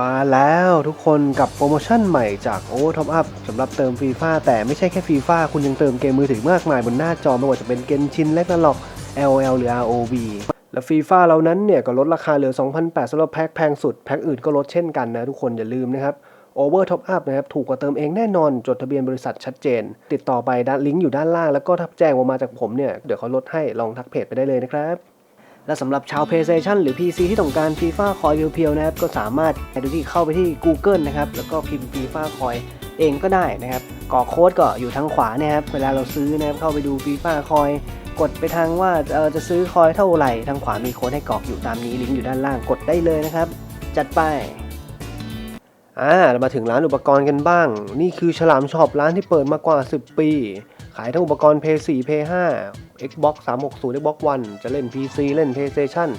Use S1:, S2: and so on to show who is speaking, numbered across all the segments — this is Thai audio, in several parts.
S1: มาแล้วทุกคนกับโปรโมชั่นใหม่จาก Over Top Up สำหรับเติมฟีฟ่าแต่ไม่ใช่แค่ฟีฟ่าคุณยังเติมเกมมือถือมากมายบนหน้าจอไม่ว่าจะเป็นเกนชินและนล็อก LOL หรือ ROV และฟีฟ่าเรานั้นเนี่ยก็ลดราคาเหลือ 2,800สำหรับแพ็คแพงสุด แพ็คอื่นก็ลดเช่นกันนะทุกคนอย่าลืมนะครับ Over Top Up นะครับถูกกว่าเติมเองแน่นอนจดทะเบียนบริษัทชัดเจน ติดต่อไปด้านลิงก์อยู่ด้านล่างแล้วก็ถ้าแจ้งออกมาจากผมเนี่ยเดี๋ยวเขาลดให้ลองทักเพจไปได้เลยนะครับ และสำหรับชาว PlayStation หรือ PC ที่ต้องการ FIFA Coin เพียวๆนะครับ ก็สามารถไปดูที่เข้าไปที่ Google นะครับ แล้วก็พิมพ์ FIFA Coin เองก็ได้นะครับกรอกโค้ดก็อยู่ทางขวานะครับ เวลาเราซื้อนะครับ เข้าไปดู FIFA Coin กดไปทางว่าเออจะซื้อคอยเท่าไหร่ ทางขวามีโค้ดให้กรอกอยู่ตามนี้ลิงก์อยู่ด้านล่างกดได้เลยนะครับ จัดไปอ่าเรามาถึงร้านอุปกรณ์กันบ้าง นี่คือฉลามช็อปร้านที่เปิดมากว่า 10 ปีายทั้งอุปกรณ์ PS4 PS5 Xbox 360 Xbox One จะเล่น PC เล่น PlayStation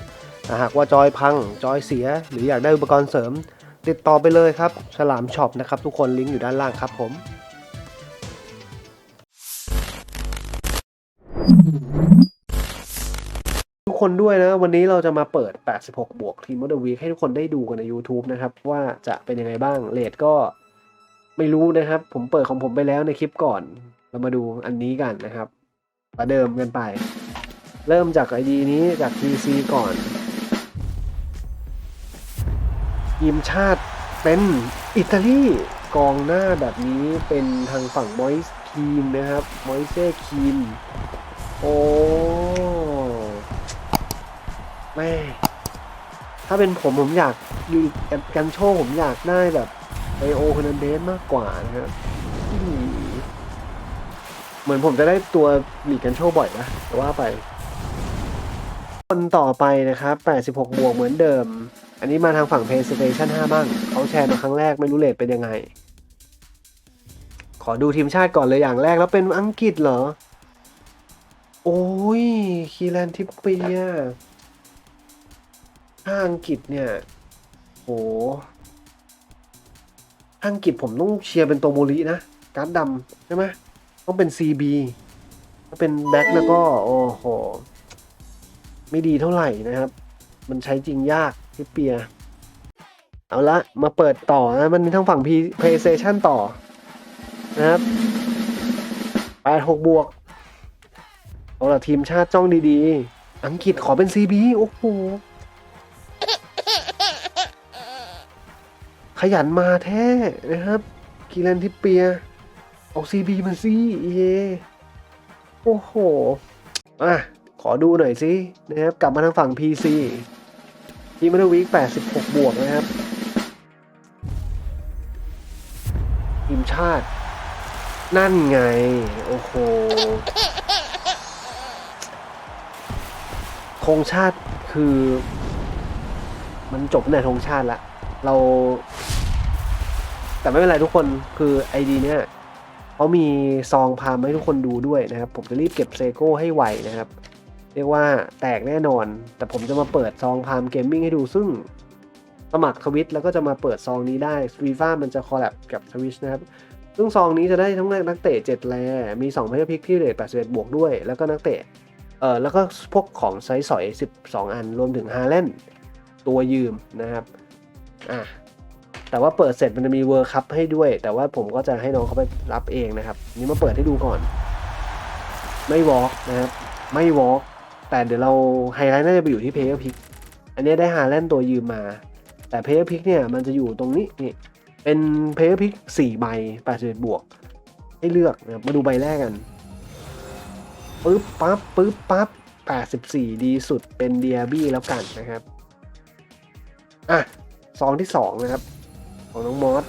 S1: าหากว่าจอยพัง จอยเสีย หรืออยากได้อุปกรณ์เสริม ติดต่อไปเลยครับ ฉลามช็อปนะครับ ทุกคนลิงก์อยู่ด้านล่างครับผมทุกคนด้วยนะ วันนี้เราจะมาเปิด 86 บวกทีมมอเตอร์วีให้ทุกคนได้ดูกันใน YouTube นะครับ ว่าจะเป็นยังไงบ้างเลทก็ไม่รู้นะครับ ผมเปิดของผมไปแล้วในคลิปก่อน เรามาดูอันนี้กันนะครับประเดิมกันไป เริ่มจากไอดีนี้จาก PC ก่อน ทีมชาติเป็นอิตาลีกองหน้าแบบนี้เป็นทางฝั่งมอยส์คีมนะครับมอยเซ่คีมโอ้แม่ถ้าเป็นผมผมอยากอยู่กันโชว์ผมอยากได้แบบไอโอคอนเดนมากกว่านะครับ เหมือนผมจะได้ตัวหลีกันโชว์บ่อยนะแต่ว่าไป คนต่อไปนะครับ 86 บวกเหมือนเดิม อันนี้มาทางฝั่ง PlayStation 5 บ้าง เขาแชร์มาครั้งแรกไม่รู้เลทเป็นยังไง ขอดูทีมชาติก่อนเลยอย่างแรกแล้วเป็นอังกฤษเหรอ โอ้ย คีแลนทิปเปียถ้าอังกฤษเนี่ย โหถ้าอังกฤษผมต้องเชียร์เป็นโตโมรินะ การ์ดดำใช่ไหม ต้องเป็น CB ถ้าเป็นแบ็คแล้วก็ โอ้โห ไม่ดีเท่าไหร่นะครับ มันใช้จริงยากทิปเปีย เอาละมาเปิดต่อนะ มันมีทั้งฝั่ง P- PlayStation ต่อ นะครับ86บวก เอาละทีมชาติจ้องดีๆ อังกฤษขอเป็น CB โอ้โห ขยันมาแท้นะครับกีแลนทิปเปีย เอา CB มันสิเอโอ้โห อะ ขอดูหน่อยสินะครับ กลับมาทางฝั่ง PC ทีมันวีค86 บวกนะครับ ทีมชาติ นั่นไง โอ้โหธงชาติคือ มันจบในธงชาติละ เรา แต่ไม่เป็นไรทุกคนคือไอดีเนี้ย เขามีซองพามให้ทุกคนดูด้วยนะครับ ผมจะรีบเก็บเซโก้ให้ไวนะครับ เรียกว่าแตกแน่นอน แต่ผมจะมาเปิดซองพามเกมมิ่งให้ดูซึ่งสมัครทวิตแล้วก็จะมาเปิดซองนี้ได้ฟีฟ่ามันจะคอลแลบกับทวิชนะครับ ซึ่งซองนี้จะได้ทั้งนักเตะ7แลมี2เพย์พิกที่เรท81บวกด้วย แล้วก็นักเตะเออแล้วก็พวกของไซส์สอย 12 อัน รวมถึงฮาเลนตัวยืมนะครับ อะ แต่ว่าเปิดเสร็จมันจะมีเวิร์คัพให้ด้วย แต่ว่าผมก็จะให้น้องเขาไปรับเองนะครับ นี่มาเปิดให้ดูก่อน ไม่วอล์กนะครับ ไม่วอล์กแต่เดี๋ยวเราไฮไลท์น่าจะไปอยู่ที่เพย์พิกอันนี้ได้ฮาเลนตัวยืมมา แต่เพย์พิกเนี่ยมันจะอยู่ตรงนี้นี่เป็นเพย์พิก4ใบ81บวก ให้เลือกนะครับมาดูใบแรกกันปึ๊บปั๊บปึ๊บปั๊บ84ดีสุดเป็นเดียบี้แล้วกันนะครับ อะซองที่2นะครับ ของน้องมอส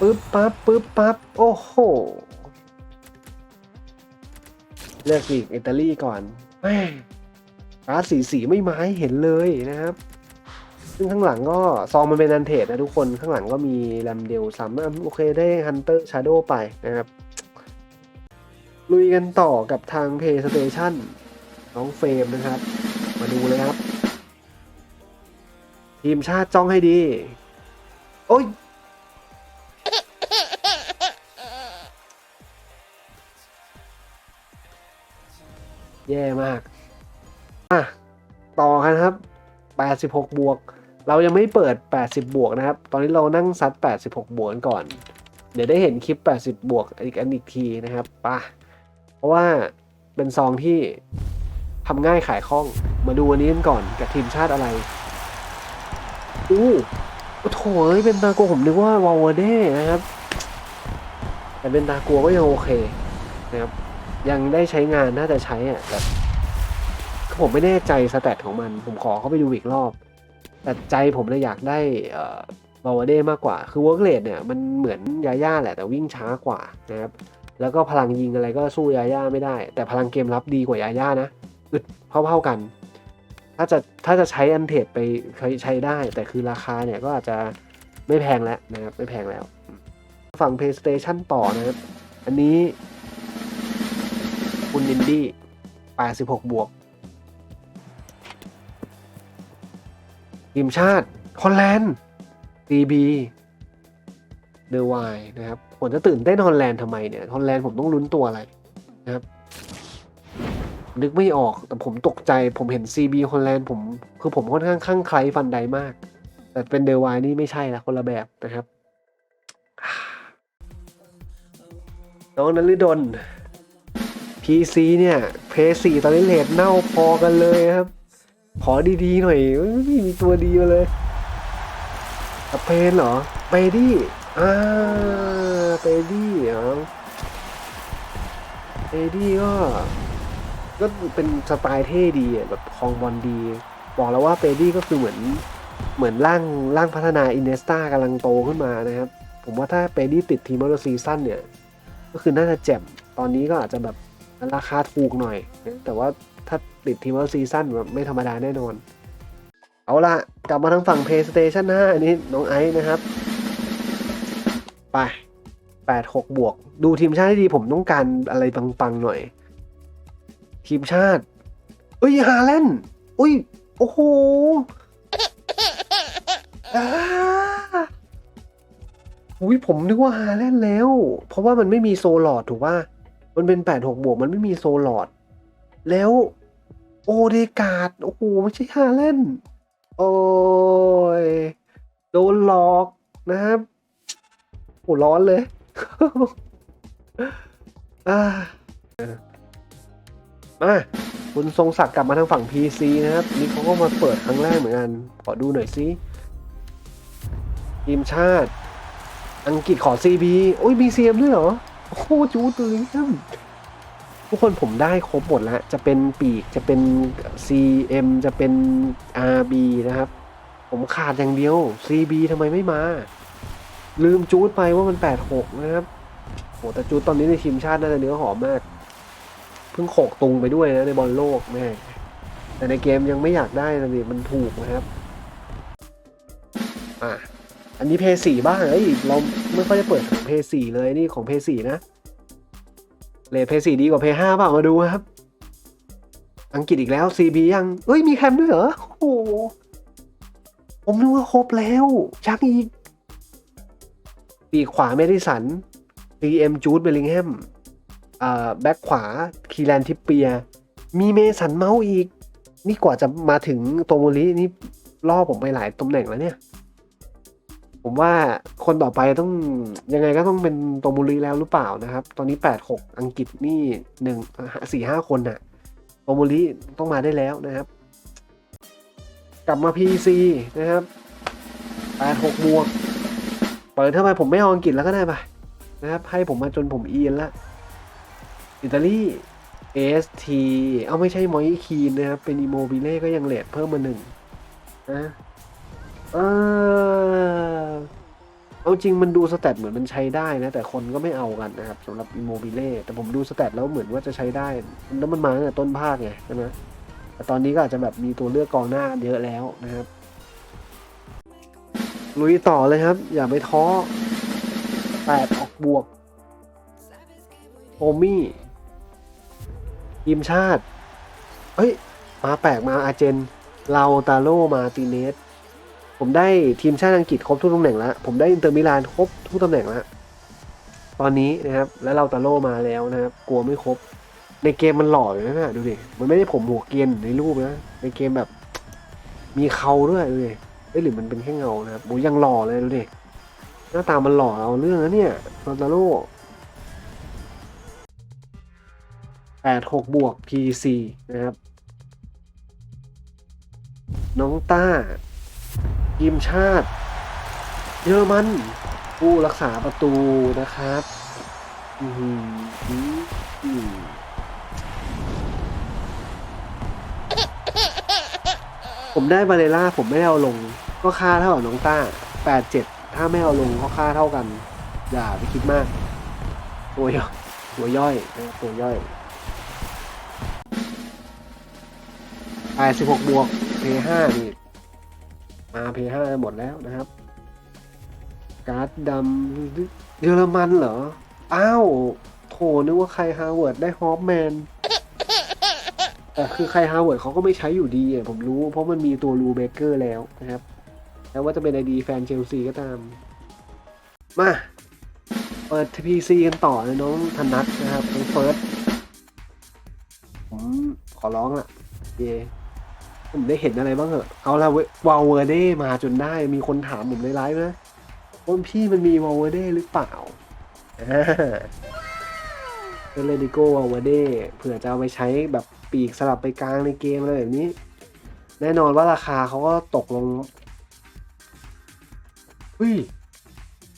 S1: ปึ๊บปั๊บปึ๊บปั๊บโอ้โห เลือกลีกอิตาลีก่อนแม่การ์ดสีสีไม่มาให้เห็นเลยนะครับ ซึ่งข้างหลังก็ ซองมันเป็นอันเทดนะทุกคนข้างหลังก็มีแรมเดลซ้ำโอเคได้ฮันเตอร์ชาโดไปนะครับ ลุยกันต่อกับทาง PlayStation น้องเฟรมนะครับ มาดูเลยครับ ทีมชาติจ้องให้ดี โอ้ยแย่มากอะต่อกันครับ 86 บวก เรายังไม่เปิด 80 บวกนะครับ ตอนนี้เรานั่งซัด 86 บวกกันก่อน เดี๋ยวได้เห็นคลิป 80 บวกอีกอันอีกทีนะครับป่ะ เพราะว่าเป็นซองที่ทำง่ายขายคล่อง มาดูอันนี้กันก่อนกับทีมชาติอะไรอู้ โถเอ้ยเป็นตาโกผมนึกว่าวาวเด้นะครับ แต่เป็นตากัวก็ยังโอเคนะครับ ยังได้ใช้งานน่าจะใช้อะแต่ผมไม่แน่ใจสแตทของมัน ผมขอเข้าไปดูอีกรอบ แต่ใจผมเลยอยากได้เอ่อวาวเด้มากกว่า คือเวิร์กเลดเนี่ยมันเหมือนยาย่าแหละแต่วิ่งช้ากว่านะครับ แล้วก็พลังยิงอะไรก็สู้ยาย่าไม่ได้ แต่พลังเกมรับดีกว่ายาย่านะอึดเท่าๆกัน ถ้าจะถ้าจะใช้อันเทดไปใช้ใช้ได้ แต่คือราคาเนี่ยก็อาจจะไม่แพงแล้วนะครับ ไม่แพงแล้ว ฝั่ง PlayStation ต่อนะครับ อันนี้คุณนินดี้86 บวกทีมชาติฮอลแลนด์ DB เดอ w ายนะครับผมจะตื่นเต้นฮอลแลนด์ทำไมเนี่ยฮอลแลนด์ผมต้องลุ้นตัวอะไรนะครับ นึกไม่ออกแต่ผมตกใจ ผมเห็น CB ฮอลแลนด์ผมคือผมค่อนข้างข้างใครฟันไดมาก แต่เป็นเดอ w ายนี่ไม่ใช่ละคนละแบบนะครับ น้องนฤดล PC เนี่ยเพย์สี่ตอนนี้เลทเน่าพอกันเลยครับ ขอดีๆหน่อยไม่มีตัวดีมาเลยเพนเหรอเปดี้อ่าเปดี้เหรอเปดี้ก็ ก็เป็นสไตล์เท่ดีแบบคลองบอลดี บอกแล้วว่าเปดี้ก็คือเหมือนเหมือนร่างร่างพัฒนาอินเนสตากำลังโตขึ้นมานะครับ ผมว่าถ้าเปดี้ติดทีมอลซีซั่นเนี่ย ก็คือน่าจะแจ่มตอนนี้ก็อาจจะแบบราคาถูกหน่อย แต่ว่าถ้าติดทีมอลซีซั่นแบบไม่ธรรมดาแน่นอน เอาละกลับมาทางฝั่ง PlayStation 5 อันนี้น้องไอซ์นะครับ ไป 86 บวก ดูทีมชาติให้ดีผมต้องการอะไรปังๆหน่อย ทีมชาติ เอ้ยฮาแลนด์อุ้ย โอ้โหอุ้ยผมนึกว่าฮาแลนด์แล้ว เพราะว่ามันไม่มีโซลอดถูกป่ะมันเป็น86บวกมันไม่มีโซลอด แล้วโอเดกาดโอ้โหไม่ใช่ฮาแลนด์โอ้ยโดนหลอกนะครับโอ้ร้อนเลย อ่า มาคุณทรงศักดิ์กลับมาทางฝั่ง PC นะครับนี่เขาก็มาเปิดครั้งแรกเหมือนกัน ขอดูหน่อยสิทีมชาติ อังกฤษขอ CB โอ้ย BCM ด้วยเหรอ โอ้โหจูดเลยทุกคนผมได้ครบหมดแล้ว จะเป็นปีกจะเป็น CM จะเป็น RB นะครับ ผมขาดอย่างเดียว CB ทำไมไม่มา ลืมจูดไปว่ามัน 86 นะครับโหแต่จูดตอนนี้ในทีมชาติน่าจะเนื้อหอมมาก พิ่งโขกตุงไปด้วยนะในบอลโลกแม่แต่ในเกมยังไม่อยากได้นะดิมันถูกนะครับ อะ อันนี้เพย์สี่บ้างเอ้ยเราไม่ค่อยได้เปิดของเพย์สี่เลยนี่ของเพย์สี่นะเลทเพย์สี่ดีกว่าเพย์ห้าเปล่ามาดูครับ อังกฤษอีกแล้ว CB ยัง เอ้ยมีแคมด้วยเหรอ โอ้ผมนึกว่าครบแล้วชักอีก ปีขวาเมดิสัน CM จูดเบลลิงแฮม แบ็คขวาคีแลนทิปเปีย มีเมสันเมาส์อีก นี่กว่าจะมาถึงโตโมรินี่ล่อผมไปหลายตำแหน่งแล้วเนี่ย ผมว่าคนต่อไปต้องยังไงก็ต้องเป็นโตโมริแล้วหรือเปล่านะครับ ตอนนี้ 8 6 อังกฤษนี่หนึ่งสี่ห้าคนน่ะโตโมริต้องมาได้แล้วนะครับ กลับมา PC นะครับ 8 6บวกเปิดทำไมผมไม่เอาอังกฤษแล้วก็ได้ไปนะครับให้ผมมาจนผมเอียนละ อิตาลี AST เอาไม่ใช่มอยคีนนะครับ เป็นอิโมบิเล่ก็ยังเลทเพิ่มมาหนึ่งนะเออเอาจริงมันดูสแตทเหมือนมันใช้ได้นะ แต่คนก็ไม่เอากันนะครับสำหรับอิโมบิเล่แต่ผมดูสแตทแล้วเหมือนว่าจะใช้ได้ แล้วมันมาตั้งแต่ต้นภาคไงใช่ไหมแต่ตอนนี้ก็อาจจะแบบมีตัวเลือกกองหน้าเยอะแล้วนะครับลุยต่อเลยครับ อย่าไปท้อแปดออกบวกโอมี่ ทีมชาติ เอ้ย มาแปลกมาอาเจนลาตาโลมาติเนส ผมได้ทีมชาติอังกฤษครบทุกตำแหน่งแล้ว ผมได้อินเตอร์มิลานครบทุกตำแหน่งแล้ว ตอนนี้นะครับ แล้วราตาโลมาแล้วนะครับ กลัวไม่ครบ ในเกมมันหล่ออยู่นะดูดิ มันไม่ได้ผมหัวเกียนในรูปนะ ในเกมแบบมีเขาด้วยดูดิเอ้หรือมันเป็นแค่เงานะครับโอ้ยังหล่อเลยดูดิ หน้าตามันหล่อเอาเรื่องนะเนี่ยลาตาโล 86 บวก PC นะครับ น้องต้าทีมชาติ เยอรมัน ผู้รักษาประตูนะครับอืมอืมผมได้บาเลล่าผมไม่เอาลง ก็ค่าเท่ากับน้องต้า 87 ถ้าไม่เอาลงก็ค่าเท่ากัน อย่าไปคิดมาก ตัวย่อยตัวย่อยนะตัวย่อย แปดสิบหกบวกเพห้านี่มาเพห้าหมดแล้วนะครับ การ์ดดำเยอรมันเหรอ อ้าว โถนึกว่าใครฮาวเวิร์ดได้ฮอปแมนแต่คือใครฮาวเวิร์ดเขาก็ไม่ใช้อยู่ดีอะผมรู้ เพราะมันมีตัวรูเบเกอร์แล้วนะครับแล้วว่าจะเป็นไอดีแฟนเชลซีก็ตาม มาเปิด PC กันต่อเลยน้องธนัทนะครับน้องเฟิร์สผมขอร้องละเย ผมได้เห็นอะไรบ้างเหรอเอาละเววาลเวอร์เดมาจนได้มีคนถามผมในไลฟ์นะว่าพี่มันมีวาลเวอร์เดหรือเปล่าอ่าเป็นเลดิโกวาลเวอร์เดเผื่อจะเอาไปใช้แบบปีกสลับไปกลางในเกมอะไรแบบนี้ แน่นอนว่าราคาเขาก็ตกลงเฮ้ย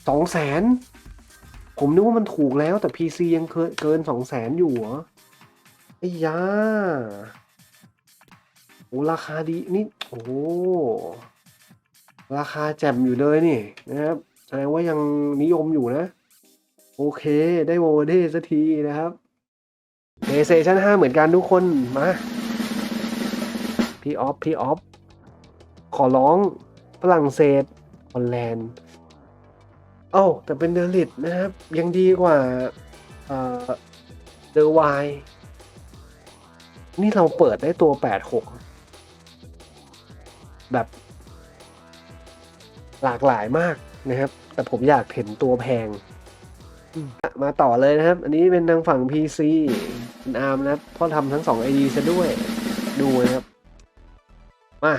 S1: สองแสนผมนึกว่ามันถูกแล้วแต่ PC ยังเกินเกินสองแสนอยู่เหรอไอ้ยา โอ้ราคาดีนี่โอ้ราคาแจ่มอยู่เลยนี่นะครับแสดงว่ายังนิยมอยู่นะ โอเคได้โมเดสักทีนะครับ PlayStation 5เหมือนกันทุกคนมาพี่ออฟพี่ออฟขอร้องฝรั่งเศสฮอลแลนด์โอ้าแต่เป็นเดลิตนะครับ ยังดีกว่าเออเดอวนี่เราเปิดได้ตัว 86 แบบ หลากหลายมากนะครับ แต่ผมอยากเห็นตัวแพงอืมมาต่อเลยนะครับ อันนี้เป็นทางฝั่ง PC คุณอาร์มนะครับเพราะทำทั้งสอง ID ซะด้วย ดูนะครับ มา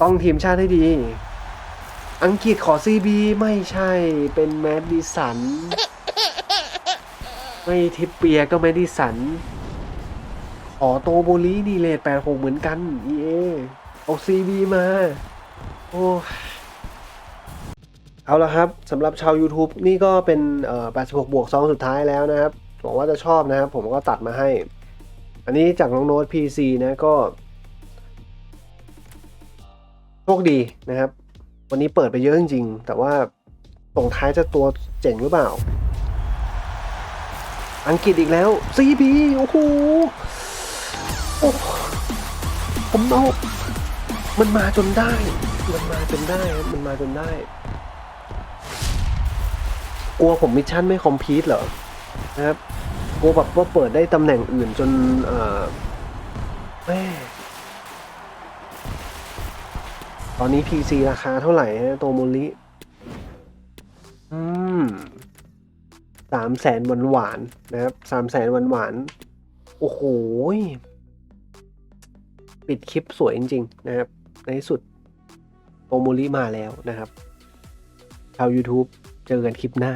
S1: ต้องทีมชาติให้ดี อังกฤษขอ CB ไม่ใช่เป็นแมดดิสัน ไม่ทิปเปียก็แมดดิสัน ขอโตโบลีดีเลท86เหมือนกัน EA เอา CB มา โอ้เอาละครับสำหรับชาว YouTube นี่ก็เป็นเอ่อ86 บวกซองสุดท้ายแล้วนะครับหวังว่าจะชอบนะครับ ผมก็ตัดมาให้ อันนี้จากน้องโน้ต PC นะก็โชคดีนะครับ วันนี้เปิดไปเยอะจริงๆ แต่ว่าส่งท้ายจะตัวเจ๋งหรือเปล่า อังกฤษอีกแล้ว CP โอ้โห ผมเอามันมาจนได้ มันมาจนได้ครับมันมาจนได้ กลัวผมมิชชั่นไม่คอมพลีทเหรอ นะครับ กลัวแบบว่าเปิดได้ตำแหน่งอื่นจนเอ่อแม่ตอนนี้ PC ราคาเท่าไหร่ฮะ โตโมลิ อืมสามแสนหวานหวานนะครับสามแสนหวานหวาน โอ้โห ปิดคลิปสวยจริง ๆ นะครับ ในที่สุดโตโมลิมาแล้วนะครับชาว YouTube เจอกันคลิปหน้า